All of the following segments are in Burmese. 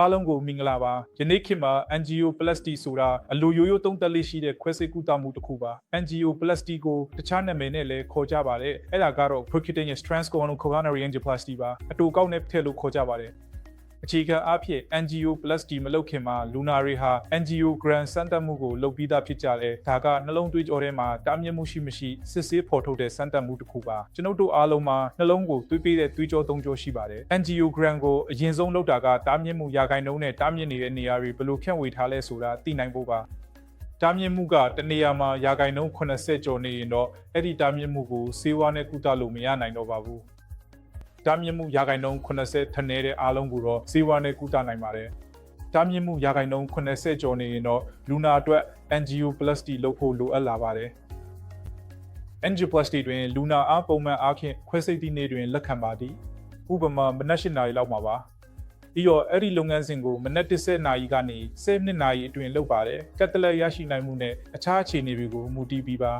အားလုံးကိုမင်္ဂလာပါယနေ့ခေတ်မှာ NGO Plus T ဆိုတာအလိုရိုးရိုးသုံးသက်လေးရှိတဲ့ခွဲစိတ်ကူတာမှုတစ်ခုပါ NGO Plus T ကိုတခြားနာမည်နဲ့လည်းခေါ်ကြပါတယ်အဲ့ဒါကတော့ Percutaneous Transcoronal Coronary Angioplasty ပါအတူကောက်နဲ့ထည့်လို့ခေါ်ကြပါတယ် အခြေခံအားဖြင့် NGO Plus T မလုပ်ခင်မှာလူနာတွေဟာ NGO Grand စမ်းသပ်မှုကိုလုပ်ပြီးသားဖြစ်ကြတယ်ဒါကနှလုံးသွေးကြောထဲမှာတားမြစ်မှုရှိမရှိစစ်ဆေးဖော်ထုတ်တဲ့စမ်းသပ်မှုတစ်ခုပါကျွန်ုပ်တို့အားလုံးမှာနှလုံးကိုသွေးပေးတဲ့သွေးကြောသုံးကြောရှိပါတယ် NGO Grand ကိုအရင်ဆုံးလုပ်တာကတားမြစ်မှုရာဂိုင်နှုန်းနဲ့တားမြစ်နေတဲ့နေရာတွေဘယ်လိုဖြန့်ဝေထားလဲဆိုတာသိနိုင်ဖို့ပါတားမြစ်မှုကတနေရာမှာရာဂိုင်နှုန်း80ကျော်နေရင်တော့အဲ့ဒီတားမြစ်မှုကိုစေဝါနဲ့ကုသလို့မရနိုင်တော့ပါဘူး တားမြစ်မှုရာဂိုင်နှုန်း80ထက်နေတဲ့အားလုံးကိုတော့စေဝါနဲ့ကုသနိုင်ပါတယ်တားမြစ်မှုရာဂိုင်နှုန်း80ကျော်နေရင်တော့လူနာအတွက် NGO Plus T လုပ်ဖို့လိုအပ်လာပါတယ် angioplasty တွင်လူနာအားပုံမှန်အားဖြင့်ခွဲစိတ်သည့်နေ့တွင်လက်ခံပါသည်ဥပမာမနက်၈နာရီလောက်မှာပါပြီးတော့အဲ့ဒီလုပ်ငန်းစဉ်ကိုမနက်10နာရီကနေ10မိနစ်နာရီအတွင်းလုပ်ပါတယ်ကတ်တလက်ရရှိနိုင်မှုနဲ့အခြားအခြေအနေတွေကိုမူတည်ပြီးပါ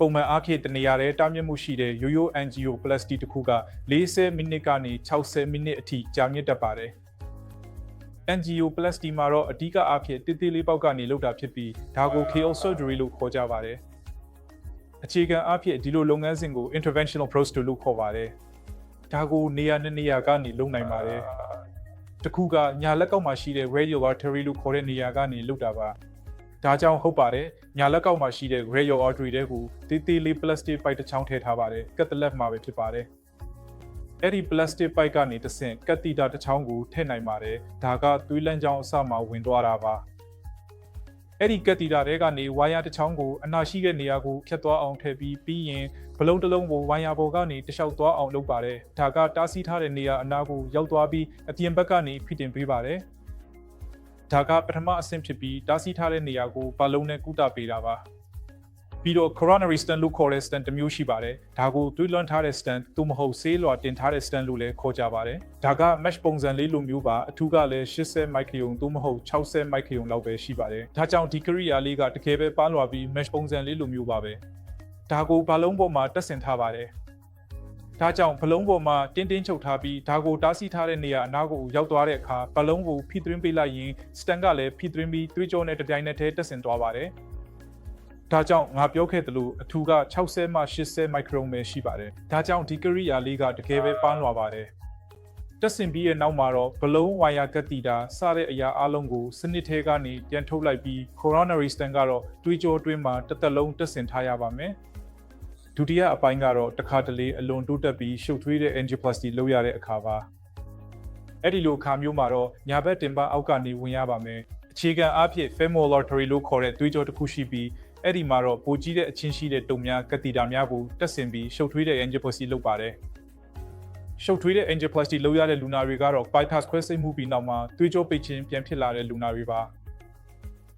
ပုံမှန်အားဖြင့်တနေရာတဲ့တားမြစ်မှုရှိတဲ့ရိုးရိုး angioplasty တစ်ခုက40မိနစ်ကနေ60မိနစ်အထိကြာမြင့်တတ်ပါတယ် angioplasty မှာတော့အဓိကအားဖြင့်တိတိလေးပေါက်ကနေလုပ်တာဖြစ်ပြီးဒါကို KO surgery လို့ခေါ်ကြပါတယ်အခြေခံအားဖြင့်ဒီလိုလုပ်ငန်းစဉ်ကို interventional procedure လို့ခေါ်ပါတယ်ဒါကိုနေရာနဲ့နေရာကနေလုပ်နိုင်ပါတယ်တစ်ခုကညာလက်ကောက်မှာရှိတဲ့ radial artery လို့ခေါ်တဲ့နေရာကနေလုပ်တာပါ ဒါကြောင့်ဟုတ်ပါတယ်ညာလက်ကောက်မှာရှိတဲ့ radial artery တွေကိုတေးသေးလေး plastic pipe တစ်ချောင်းထည့်ထားပါတယ်ကတ်တလက်မှာပဲဖြစ်ပါတယ်အဲ့ဒီ plastic pipe ကနေတဆင့်ကတ်တီတာတစ်ချောင်းကိုထည့်နိုင်ပါတယ်ဒါကသွေးလန်းချောင်းအစမှာဝင်သွားတာပါအဲ့ဒီကတ်တီတာတွေကနေဝိုင်းယာတစ်ချောင်းကိုအနာရှိတဲ့နေရာကိုဖြတ်သွားအောင်ထည့်ပြီးပြီးရင်ဘလုံးတစ်လုံးကိုဝိုင်းယာပေါ်ကနေတခြားသွားအောင်လုပ်ပါတယ်ဒါကတားဆီးထားတဲ့နေရာအနာကိုရောက်သွားပြီးအပြင်ဘက်ကနေဖိတင်ပေးပါတယ် ဒါကပထမအဆင့်ဖြစ်ပြီးတားဆီးထားတဲ့နေရာကိုဘလုံးနဲ့ကုသပေးတာပါပြီးတော့ coronary stent လို့ခေါ်တဲ့ stent တစ်မျိုးရှိပါတယ်။ဒါကိုသွေးလွှမ်းထားတဲ့ stent သို့မဟုတ်ဆေးလွှာတင်ထားတဲ့ stent လို့လည်းခေါ်ကြပါတယ်။ဒါက mesh ပုံစံလေးလိုမျိုးပါအထူးကလည်း80 micron သို့မဟုတ်60 micron လောက်ပဲရှိပါတယ်။ဒါကြောင့်ဒီ area လေးကတကယ်ပဲပါလွှာပြီး mesh ပုံစံလေးလိုမျိုးပါပဲ။ဒါကိုဘလုံးပေါ်မှာတက်ဆင်ထားပါတယ်။ ဒါကြောင့်ဘလုံးပေါ်မှာတင်းတင်းချုပ်ထားပြီးဒါကိုတားဆီးထားတဲ့နေရာအနားကိုရောက်သွားတဲ့အခါဘလုံးကိုဖိသွင်းပေးလိုက်ရင် stand ကလည်းဖိသွင်းပြီးသွေးကြောနဲ့တပြိုင်နက်တည်းတက်ဆင်သွားပါတယ်။ဒါကြောင့်ငါပြောခဲ့သလိုအထူက60မှ80မိုက်ခရွန်ပဲရှိပါတယ်။ဒါကြောင့်ဒီကရိယာလေးကတကယ်ပဲပန်းလွာပါတယ်။တက်ဆင်ပြီးရဲ့နောက်မှာတော့ဘလုံးဝါယာကတ်တီတာစတဲ့အရာအလုံးကိုစနစ်ထဲကနေပြန်ထုတ်လိုက်ပြီး coronary stent ကတော့တွေးကြောတွင်းမှာတစ်သက်လုံးတက်ဆင်ထားရပါမယ်။ ဒုတိယအပိုင်းကတော့တခါတလေအလွန်တိုးတက်ပြီးရှုပ်ထွေးတဲ့ angioplasty လုပ်ရတဲ့အခါပါ။အဲ့ဒီလိုအခါမျိုးမှာတော့ညာဘက်တင်ပါအောက်ကနေဝင်ရပါမယ်။အခြေခံအားဖြင့် femoral artery လို့ခေါ်တဲ့သွေးကြောတစ်ခုရှိပြီးအဲ့ဒီမှာတော့ပိုကြီးတဲ့အချင်းရှိတဲ့တုံများကတိတာများကိုတက်ဆင်ပြီးရှုပ်ထွေးတဲ့ angioplasty လုပ်ပါတယ်ရှုပ်ထွေးတဲ့ angioplasty လုပ်ရတဲ့လူနာတွေကတော့ bypass ခွဲစိတ်မှုပြီးနောက်မှာသွေးကြောပိတ်ခြင်းပြန်ဖြစ်လာတဲ့လူနာတွေပါ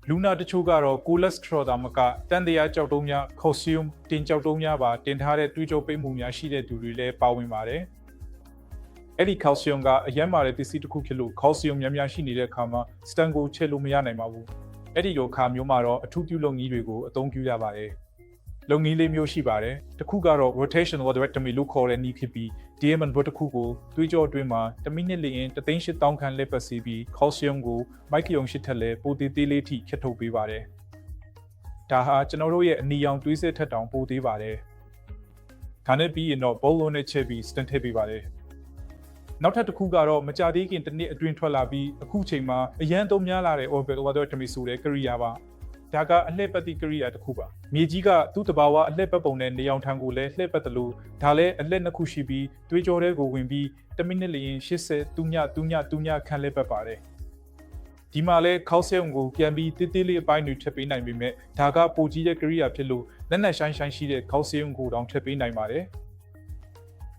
လူနာတချို့ကတော့ cholesterol သာမကတန်တရားကြောက်တုံးများ calcium တင်ကြောက်တုံးများပါတင်ထားတဲ့သွေးကြောပိတ်မှုများရှိတဲ့သူတွေလည်းပါဝင်ပါတယ်အဲ့ဒီ calcium ကအရင်မာတဲ့ပစ္စည်းတစ်ခုဖြစ်လို့ calcium များများရှိနေတဲ့အခါမှာ stent ကိုချက်လို့မရနိုင်ပါဘူးအဲ့ဒီလိုခါမျိုးမှာတော့အထူးပြုလုပ်နည်းတွေကိုအသုံးပြုရပါတယ်။လုပ်နည်းလေးမျိုးရှိပါတယ်။တစ်ခုကတော့ rotational atherectomy လို့ခေါ်တဲ့နည်းဖြစ်ပြီး DMN ဘတ်တစ်ခုကိုသွေးကြောအတွင်းမှာ1မိနစ်လျင်3,800ခန့်လက်ပတ်စီပြီး calcium ကိုမိုက်ကီယုံရှစ်ထက်လဲပိုသေးသေးလေးထိခက်ထုတ်ပေးပါတယ်။ဒါဟာကျွန်တော်တို့ရဲ့အနီရောင်သွေးစစ်ထက်တောင်ပိုသေးပါတယ်။ခါနဲ့ပြီးရင်တော့ ball လုံးနဲ့ချက်ပြီး stent ထည့်ပေးပါတယ်။နောက်ထပ်တစ်ခုကတော့မကြသေးခင်တစ်နှစ်အတွင်းထွက်လာပြီးအခုချိန်မှာအရန်သုံးများလာတဲ့ orbital waterectomy ဆိုတဲ့ကရိယာပါ ဒါကအလှည့်ပတ်သည့်ကရိယာတစ်ခုပါမြေကြီးကသူ့တဘာဝအလှည့်ပတ်ပုံနဲ့နေအောင်ထံကိုလည်းလှည့်ပတ်တယ်လို့ဒါလည်းအလှည့်နှစ်ခုရှိပြီးတွေးကြောတဲ့ကိုဝင်ပြီး1မိနစ်လျင်80တူညတူညတူညခန့်လှည့်ပတ်ပါတယ်ဒီမှာလဲခေါက်ဆဲုံကိုပြန်ပြီးတိတိလေးအပိုင်းတွေထပ်ပေးနိုင်ပေမဲ့ဒါကပိုကြီးတဲ့ကရိယာဖြစ်လို့လက်နက်ဆိုင်ဆိုင်ရှိတဲ့ခေါက်ဆဲုံကိုတောင်ထပ်ပေးနိုင်ပါတယ်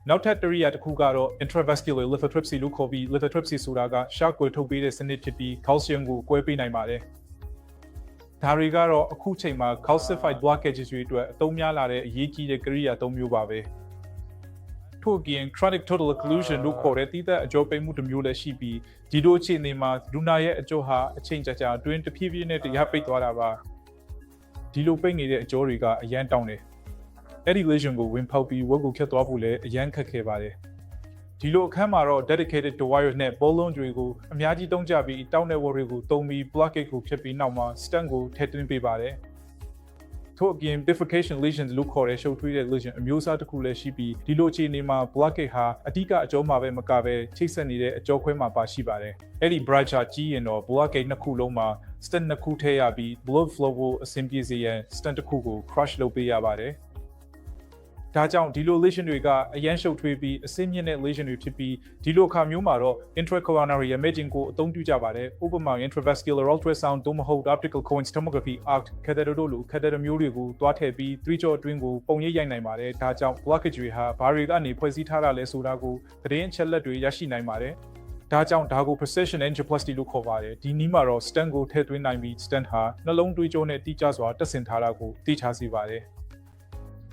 နောက်ထပ်တရိယာတစ်ခုကတော့ intravascular lithotripsy လို့ခေါ်ပြီး lithotripsy ဆိုတာကရှားကွယ်ထုတ်ပေးတဲ့စနစ်ဖြစ်ပြီး calcium ကိုကွဲပေးနိုင်ပါတယ်။ ဒါတွေကတော့အခုချိန်မှာ calcified blockages တွေအတွက်အသုံးများလာတဲ့အရေးကြီးတဲ့ကရိယာ၃မျိုးပါပဲ။ထို့အပြင် chronic total occlusion လို့ခေါ်တဲ့တည်တဲ့အကျိုးပိမှုတစ်မျိုးလည်းရှိပြီးဒီလိုအခြေအနေမှာလူနာရဲ့အကျိုးဟာအချိန်ကြာကြာအတွင်းတဖြည်းဖြည်းနဲ့တရားပိတ်သွားတာပါ။ဒီလိုပိတ်နေတဲ့အကျိုးတွေကအရန်တောင်းတယ်။အဲ့ဒီ lesion ကိုဝင်ဖောက်ပြီးဝက်ကိုဖြတ်သွားဖို့လည်းအရန်ခက်ခဲပါတယ် ဒီလိုအခန်းမှာတော့ dedicated to wire နဲ့ ball loan တွေကိုအများကြီးသုံးကြပြီးတောင်း network တွေကိုသုံးပြီး blockade ကိုဖြစ်ပြီးနောက်မှာ stand ကိုထည့်သွင်းပေးပါတယ်ထို့အပြင် bifurcation lesions လို့ခေါ်တဲ့ရှုပ်ထွေးတဲ့ lesion အမျိုးအစားတစ်ခုလည်းရှိပြီးဒီလိုအခြေအနေမှာ blockade ဟာအဓိကအကျောမှာပဲမကပဲချိတ်ဆက်နေတဲ့အကျောခွဲမှာပါရှိပါတယ်အဲ့ဒီ bright chart ကြီးရင်တော့ blockade နှစ်ခုလုံးမှာ stand နှစ်ခုထည့်ရပြီး blood flow ကိုအဆင်ပြေစေရန် stand တစ်ခုကို crush လုပ်ပေးရပါတယ် ဒါကြောင့်ဒီလို lesion တွေကအရန်ရှုပ်ထွေးပြီးအဆင့်မြင့်တဲ့ lesion တွေဖြစ်ပြီးဒီလိုအခါမျိုးမှာတော့ intracoronary imaging ကိုအသုံးပြုကြပါတယ်ဥပမာ intravascular ultrasound သို့မဟုတ် optical coherence tomography ARC catheter တို့လို catheter မျိုးတွေကိုတွားထည့်ပြီးသွေးကြောအတွင်းကိုပုံရိပ်ရိုက်နိုင်ပါတယ်ဒါကြောင့် blockage တွေဟာဘာတွေကနေဖွဲ့စည်းထားတာလဲဆိုတာကိုသတင်းအချက်လက်တွေရရှိနိုင်ပါတယ်ဒါကြောင့်ဒါကို precision angioplasty လို့ခေါ်ပါတယ်ဒီနည်းမှာတော့ stent ကိုထည့်သွင်းနိုင်ပြီး stent ဟာနှလုံးသွေးကြောနဲ့တိကျစွာတက်ဆင်ထားတာကိုသိချစေပါတယ်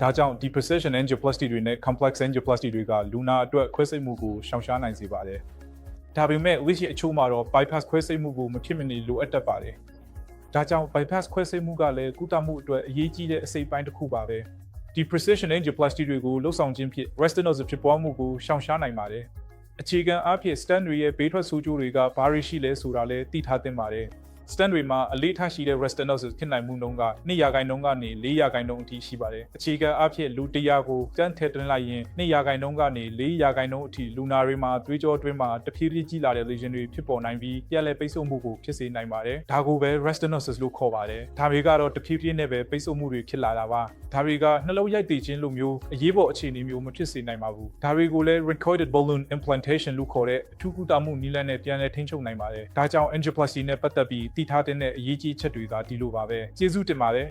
ဒါကြောင့်ဒီ precision angioplasty တွေနဲ့ complex angioplasty တွေကလူနာအတွက်ခွဲစိတ်မှုကိုရှောင်ရှားနိုင်စေပါတယ်ဒါပေမဲ့ wish အချို့မှာတော့ bypass ခွဲစိတ်မှုကိုမဖြစ်မနေလိုအပ်တတ်ပါတယ်ဒါကြောင့် bypass ခွဲစိတ်မှုကလည်းကုသမှုအတွက်အရေးကြီးတဲ့အစိတ်ပိုင်းတစ်ခုပါပဲဒီ precision angioplasty တွေကိုလှုပ်ဆောင်ခြင်းဖြင့် restenosis ဖြစ်ပွားမှုကိုရှောင်ရှားနိုင်ပါတယ်အခြေခံအားဖြင့် stand တွေရဲ့ဘေးထွက်ဆိုးကျိုးတွေကဘာတွေရှိလဲဆိုတာလည်းသိထားသင့်ပါတယ် stand တွေမှာအလေးထားရှိတဲ့ restenosis ဖြစ်နိုင်မှုနှုန်းက2ရာခိုင်နှုန်းကနေ4ရာခိုင်နှုန်းအထိရှိပါတယ်။အခြေခံအားဖြင့်လူ100ကို stand ထည့်သွင်းလိုက်ရင်2ရာခိုင်နှုန်းကနေ4ရာခိုင်နှုန်းအထိလူနာတွေမှာသွေးကြောအတွင်းမှာတဖြည်းဖြည်းကြီးလာတဲ့ lesion တွေဖြစ်ပေါ်နိုင်ပြီးပြန်လည်ပိတ်ဆို့မှုကိုဖြစ်စေနိုင်ပါတယ်။ဒါကိုပဲ restenosis လို့ခေါ်ပါတယ်။ဒါတွေကတော့တဖြည်းဖြည်းနဲ့ပဲပိတ်ဆို့မှုတွေဖြစ်လာတာပါ။ဒါတွေကနှလုံးရိုက်တည်ခြင်းလိုမျိုးအရေးပေါ်အခြေအနေမျိုးမဖြစ်စေနိုင်ပါဘူး။ဒါတွေကိုလည်း recoiled balloon implantation လို့ခေါ်တဲ့အထူးကုသမှုနည်းလမ်းနဲ့ပြန်လည်ထိန်းချုပ်နိုင်ပါတယ်။ဒါကြောင့် angioplasty နဲ့ပတ်သက်ပြီးတည်ထားတဲ့အရေးကြီးချက်တွေကဒီလိုပါပဲကျေးဇူးတင်ပါတယ်